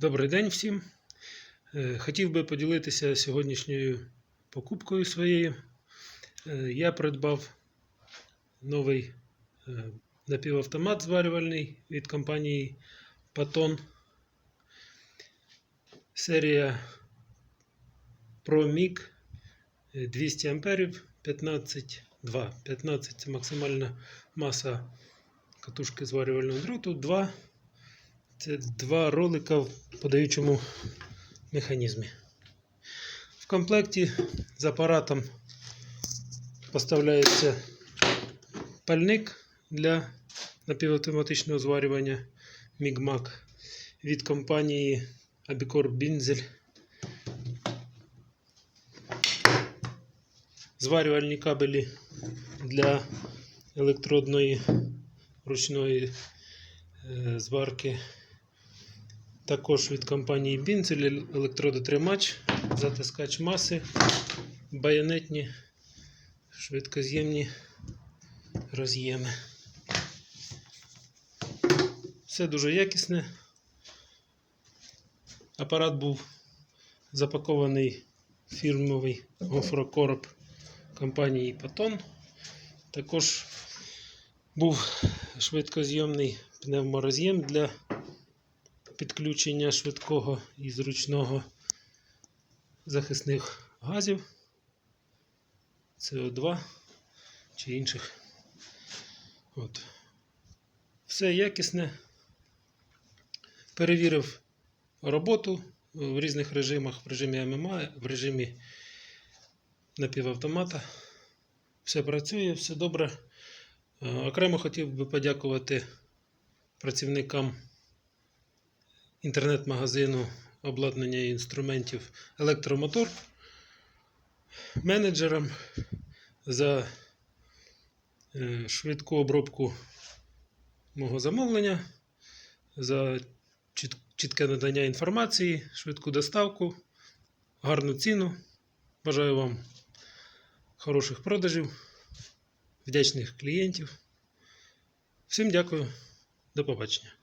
Добрий день всім. Е, Хотів би поділитися сьогоднішньою покупкою своєю. Е, Я придбав новий е, напівавтомат зварювальний від компанії Paton. Серія ProMig 200 амперів 15,2. 15 це максимальна маса катушки зварювального дроту. 2 це два ролика в подаючому механізмі. В комплекті з апаратом поставляється пальник для напівавтоматичного зварювання MIGMAC від компанії Abicor Binzel. Зварювальні кабелі для електродної ручної е, зварки. Також від компанії Binzel електродотримач, затискач маси, байонетні, швидкоз'ємні роз'єми. Все дуже якісне. Апарат був запакований фірмовий гофрокороб компанії Paton. Також був швидкозйомний пневмороз'єм для підключення швидкого і зручного захисних газів СО2 чи інших. От. Все якісне. Перевірив роботу в різних режимах, в режимі ММА, в режимі напівавтомата. Все працює, все добре. Е, Окремо хотів би подякувати працівникам інтернет-магазину обладнання інструментів Електромотор, менеджерам за е, швидку обробку мого замовлення, за чітке надання інформації, швидку доставку, гарну ціну. Бажаю вам хороших продажів, вдячних клієнтів. Всім дякую, до побачення.